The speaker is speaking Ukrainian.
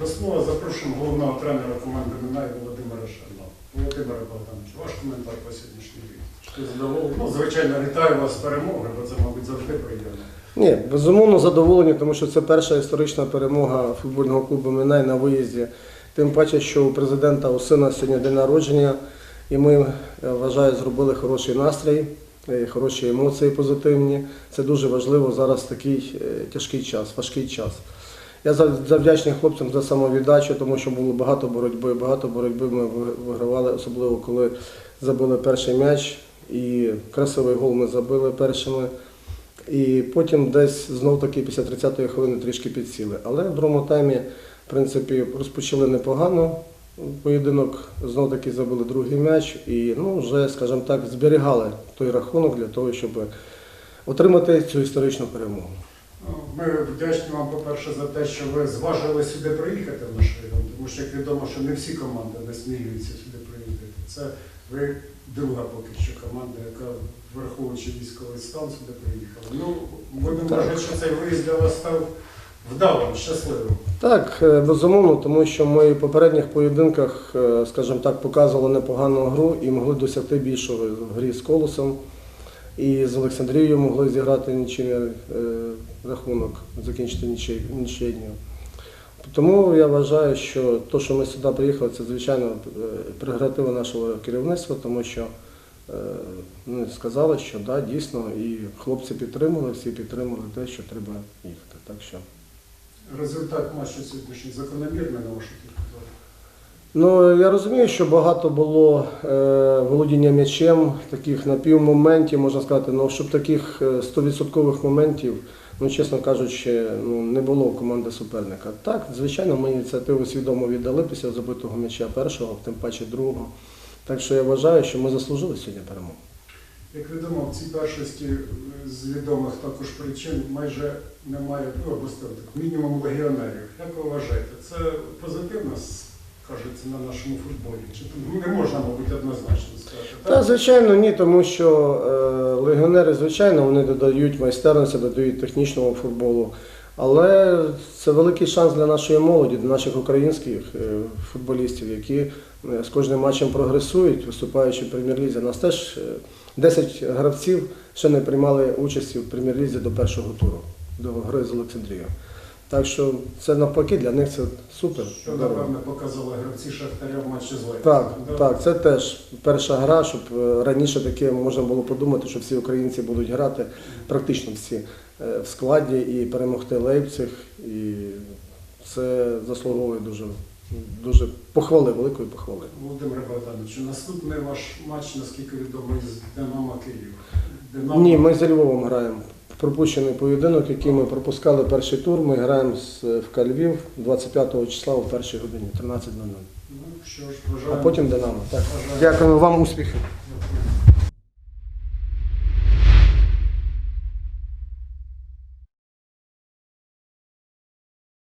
До слова запрошуємо головного тренера команди Минай Володимира Шарнова. Володимира Богданович, ваш коментар по сьогоднішній рік. Чи задоволений? Ну, звичайно, вітаю вас з перемогою, бо це, мабуть, завжди приємно. Ні, безумовно задоволені, тому що це перша історична перемога футбольного клубу Минай на виїзді. Тим паче, що у президента у сина сьогодні день народження, і ми, вважаю, зробили хороший настрій, е, хороші емоції позитивні. Це дуже важливо зараз в такий е, тяжкий час, важкий час. Я завдячний хлопцям за самовіддачу, тому що було багато боротьби. Багато боротьби ми вигравали, особливо коли забили перший м'яч. І красивий гол ми забили першими. І потім десь знов таки після 30-ї хвилини трішки підсіли. Але в другому таймі, в принципі, розпочали непогано поєдинок, знов таки забили другий м'яч і ну, вже, скажімо так, зберігали той рахунок для того, щоб отримати цю історичну перемогу. Ми вдячні вам, по-перше, за те, що ви зважили сюди приїхати в наш район, тому що як відомо, що не всі команди насмілюються сюди приїхати. Це ви друга поки що команда, яка, враховуючи військовий стан, сюди приїхала. Ну, будемо вважати, що цей виїзд для вас став вдалим, щасливим. Так, е, безумовно, тому що ми в попередніх поєдинках, е, скажімо так, показували непогану гру і могли досягти більшого в грі з колосом. І з Олександрією могли зіграти нічийний е, рахунок, закінчити нічий- нічийню. Тому я вважаю, що те, що ми сюди приїхали, це звичайно е, прерогатива нашого керівництва, тому що вони сказали, що да, дійсно, і хлопці підтримали, всі підтримали те, що треба їхати. Так що. Результат матчу сьогоднішній закономірний на вашу думку? Ну, я розумію, що багато було е, володіння м'ячем, таких напівмоментів, можна сказати, ну, щоб таких е, 100% моментів, ну, чесно кажучи, ну, не було у команди суперника. Так, звичайно, ми ініціативу свідомо віддали після забитого м'яча першого, тим паче другого. Так що я вважаю, що ми заслужили сьогодні перемогу. Як відомо, в цій першості е, з відомих також причин майже немає, ну або мінімум легіонерів. Як ви вважаєте, це позитивно скажеться на нашому футболі? Чи не можна, мабуть, однозначно сказати? Та, звичайно, ні, тому що е, легіонери, звичайно, вони додають майстерності, додають технічного футболу. Але це великий шанс для нашої молоді, для наших українських е, футболістів, які е, з кожним матчем прогресують, виступаючи в прем'єр-лізі. У нас теж е, 10 гравців ще не приймали участі в прем'єр-лізі до першого туру, до гри з Олександрією. Так що це навпаки для них це супер. Що, напевно, показали гравці Шахтаря в матчі з Лейпцигом, Так, да? так, це теж перша гра, щоб е, раніше таке можна було подумати, що всі українці будуть грати, практично всі е, в складі і перемогти Лейпциг. І це заслуговує дуже, дуже похвали, великої похвали. Володимир Богданович, наступний ваш матч, наскільки відомо, із Динамо Київ. Динамо... Ні, ми з Львовом граємо. Пропущений поєдинок, який ми пропускали перший тур. Ми граємо з Кальвів Львів 25 числа о першій годині, 13.00. Ну, що ж, А потім Динамо. Так. Дякуємо вам успіхів.